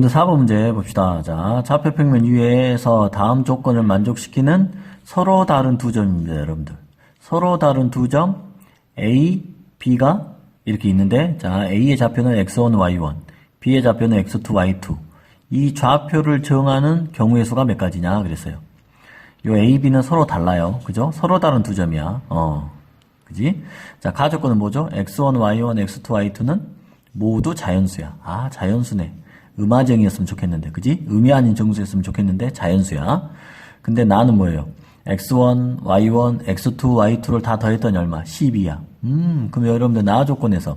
여러분들 4번 문제 봅시다. 자, 좌표 평면 위에서 다음 조건을 만족시키는 서로 다른 두 점입니다, 여러분들. 서로 다른 두 점, A, B가 이렇게 있는데, 자, A의 좌표는 x1, y1, B의 좌표는 x2, y2. 이 좌표를 정하는 경우의 수가 몇 가지냐 그랬어요. 요 A, B는 서로 달라요. 그죠? 서로 다른 두 점이야. 어. 그지? 자, 가조건은 뭐죠? x1, y1, x2, y2는 모두 자연수야. 아, 자연수네. 음화정이었으면 좋겠는데, 그지? 음이 아닌 정수였으면 좋겠는데, 자연수야. 근데 나는 뭐예요? x1, y1, x2, y2를 다 더했더니 얼마? 12야. 음, 그럼 여러분들 나 조건에서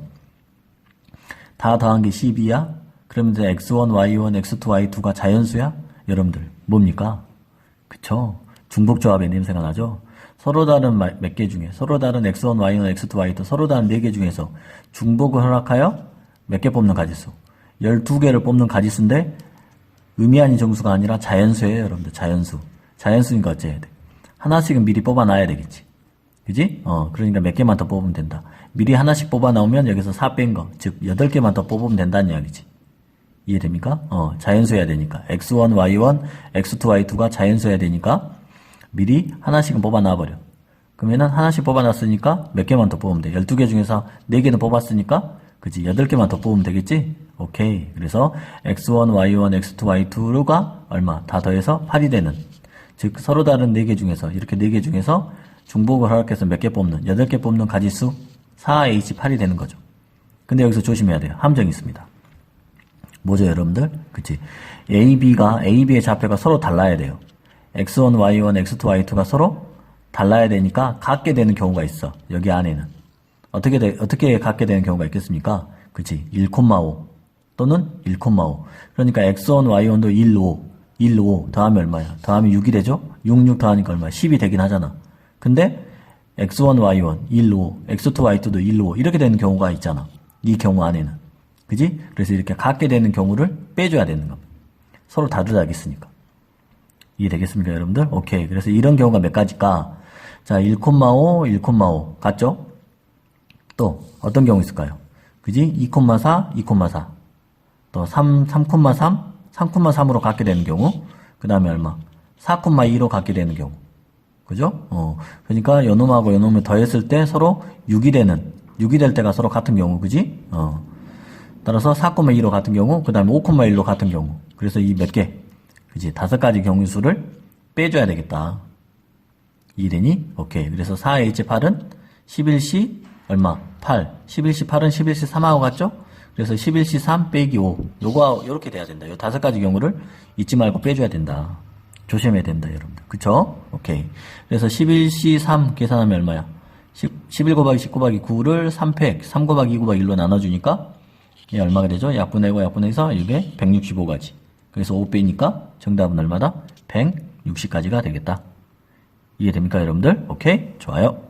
다 더한 게 12야? 그러면 이제 x1, y1, x2, y2가 자연수야? 여러분들, 뭡니까? 그쵸? 중복조합의 냄새가 나죠? 서로 다른 몇 개 중에, 서로 다른 x1, y1, x2, y2, 서로 다른 4개 중에서 중복을 허락하여 몇 개 뽑는 가지수? 12개를 뽑는 가지수인데, 의미 아닌 정수가 아니라 자연수예요, 여러분들. 자연수. 자연수니까 어째야 돼? 하나씩은 미리 뽑아놔야 되겠지. 그지? 어, 그러니까 몇 개만 더 뽑으면 된다. 미리 하나씩 뽑아놓으면 여기서 4 뺀 거, 즉, 8개만 더 뽑으면 된다는 이야기지. 이해됩니까? 어, 자연수여야 되니까. x1, y1, x2, y2가 자연수여야 되니까 미리 하나씩은 뽑아놔버려. 그러면은 하나씩 뽑아놨으니까 몇 개만 더 뽑으면 돼. 12개 중에서 4개는 뽑았으니까 그지? 8개만 더 뽑으면 되겠지? 오케이. 그래서 x1, y1, x2, y2가 얼마? 다 더해서 8이 되는. 즉 서로 다른 4개 중에서 이렇게 4개 중에서 중복을 허락해서 몇 개 뽑는 8개 뽑는 가지수 4h8이 되는 거죠. 근데 여기서 조심해야 돼요. 함정이 있습니다. 뭐죠, 여러분들? 그치? A, B가, A, B의 좌표가 서로 달라야 돼요. X1, Y1, X2, Y2가 서로 달라야 되니까 같게 되는 경우가 있어. 여기 안에는. 어떻게 돼, 어떻게 같게 되는 경우가 있겠습니까? 그치? 1,5 또는 1,5. 그러니까 X1, Y1도 1, 5, 1, 5 더하면 얼마야? 더하면 6이 되죠? 6, 6 더하니까 얼마야? 10이 되긴 하잖아. 근데 X1, Y1, 1, 5, X2, Y2도 1, 5 이렇게 되는 경우가 있잖아. 이 경우 안에는. 그지? 그래서 이렇게 같게 되는 경우를 빼줘야 되는 겁니다. 서로 다르다겠으니까. 이해되겠습니까, 여러분들? 오케이. 그래서 이런 경우가 몇 가지일까? 자, 1,5, 1,5. 같죠? 또, 어떤 경우 있을까요? 그지? 2,4, 2,4. 또, 3, 3,3, 3,3으로 갖게 되는 경우. 그 다음에 얼마? 4,2로 갖게 되는 경우. 그죠? 어. 그러니까, 요놈하고 요놈을 더했을 때 서로 6이 되는, 6이 될 때가 서로 같은 경우, 그지? 어. 따라서 4,2로 같은 경우, 그 다음에 5,1로 같은 경우. 그래서 이 몇 개? 그지? 다섯 가지 경우수를 빼줘야 되겠다. 이해되니? 오케이. 그래서 4H8은 11C 얼마? 8. 11C 8은 11C 3하고 같죠? 그래서 11C 3 빼기 5. 요거, 요렇게 돼야 된다. 요 다섯 가지 경우를 잊지 말고 빼줘야 된다. 조심해야 된다, 여러분들. 그쵸? 오케이. 그래서 11C 3 계산하면 얼마야? 11 곱하기 10 곱하기 9를 3팩, 3 곱하기 2 곱하기 1로 나눠주니까 이게 얼마가 되죠? 약분하고 약분해서 이게 165가지. 그래서 5 빼니까 정답은 얼마다? 160까지가 되겠다. 이해됩니까, 여러분들? 오케이? 좋아요.